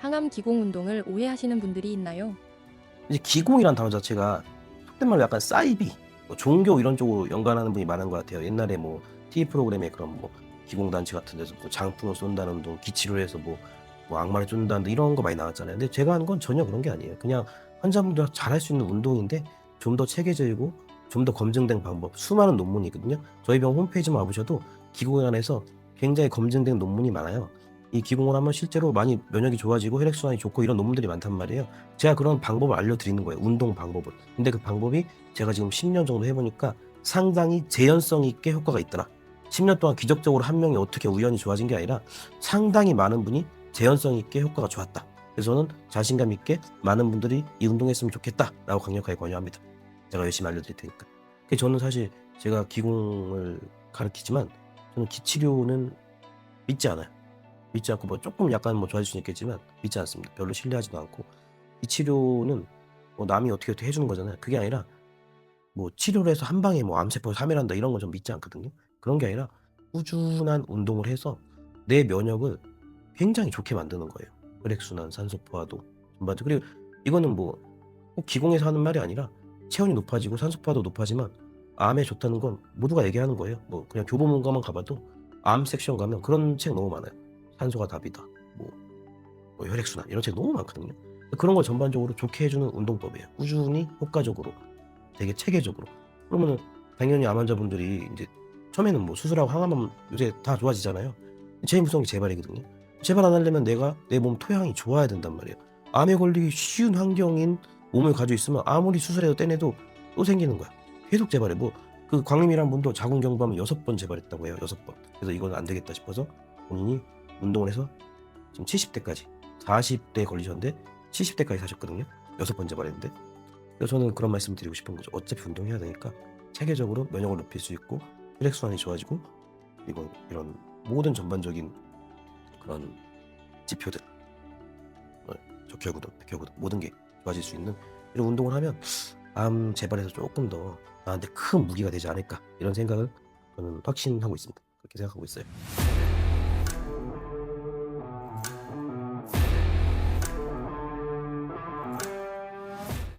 항암 기공 운동을 오해하시는 분들이 있나요? 이제 기공이란 단어 자체가 속된 말로 약간 사이비, 뭐 종교 이런 쪽으로 연관하는 분이 많은 것 같아요. 옛날에 뭐 TV 프로그램에 그런 뭐 기공 단체 같은 데서 뭐 장풍을 쏜다는 운동, 기치를 해서 뭐, 뭐 악마를 등 이런 거 많이 나왔잖아요. 근데 제가 하는 건 전혀 그런 게 아니에요. 그냥 환자분들 잘할 수 있는 운동인데 좀 더 체계적이고 좀 더 검증된 방법, 수많은 논문이 있거든요. 저희 병 홈페이지만 와보셔도 기공에 관해서 굉장히 검증된 논문이 많아요. 이 기공을 하면 실제로 많이 면역이 좋아지고 혈액순환이 좋고 이런 논문들이 많단 말이에요. 제가 그런 방법을 알려드리는 거예요. 운동 방법을. 근데 그 방법이 제가 지금 10년 정도 해보니까 상당히 재현성 있게 효과가 있더라. 10년 동안 기적적으로 한 명이 어떻게 우연히 좋아진 게 아니라 상당히 많은 분이 재현성 있게 효과가 좋았다. 그래서 저는 자신감 있게 많은 분들이 이 운동했으면 좋겠다라고 강력하게 권유합니다. 제가 열심히 알려드릴 테니까. 저는 사실 제가 기공을 가르치지만 저는 기치료는 믿지 않아요. 믿지 않고 뭐 조금 약간 뭐 좋아질 수는 있겠지만 믿지 않습니다. 별로 신뢰하지도 않고 이 치료는 뭐 남이 어떻게 어떻게 해주는 거잖아요. 그게 아니라 뭐 치료를 해서 한 방에 뭐 암세포를 사멸한다 이런 건 좀 믿지 않거든요. 그런 게 아니라 꾸준한 운동을 해서 내 면역을 굉장히 좋게 만드는 거예요. 혈액순환, 산소포화도 전반적으로 그리고 이거는 뭐 꼭 기공에서 하는 말이 아니라 체온이 높아지고 산소포화도 높아지만 암에 좋다는 건 모두가 얘기하는 거예요. 뭐 그냥 교보문고만 가봐도 암 섹션 가면 그런 책 너무 많아요. 산소가 답이다. 뭐, 뭐 혈액순환 이런 책 너무 많거든요. 그런 걸 전반적으로 좋게 해주는 운동법이에요. 꾸준히 효과적으로 되게 체계적으로. 그러면은 당연히 암 환자분들이 이제 처음에는 뭐 수술하고 항암하면 요새 다 좋아지잖아요. 제일 무서운 게 재발이거든요. 재발 안 하려면 내가 내 몸 토양이 좋아야 된단 말이에요. 암에 걸리기 쉬운 환경인 몸을 가지고 있으면 아무리 수술해도 떼내도 또 생기는 거야. 계속 재발해. 뭐 그 광림이란 분도 자궁경부암 여섯 번 재발했다고 해요. 여섯 번. 그래서 이건 안 되겠다 싶어서 본인이 운동을 해서 지금 70대까지 40대 걸리셨는데 70대까지 사셨거든요. 여섯 번 재발했는데. 그래서 저는 그런 말씀 드리고 싶은 거죠. 어차피 운동해야 되니까 체계적으로 면역을 높일 수 있고 혈액 순환이 좋아지고 그리고 이런 모든 전반적인 그런 지표들 어, 적혈구도 백혈구도 모든 게 좋아질 수 있는 이런 운동을 하면 암 재발에서 조금 더 나한테 큰 무기가 되지 않을까 이런 생각을 저는 확신하고 있습니다. 그렇게 생각하고 있어요.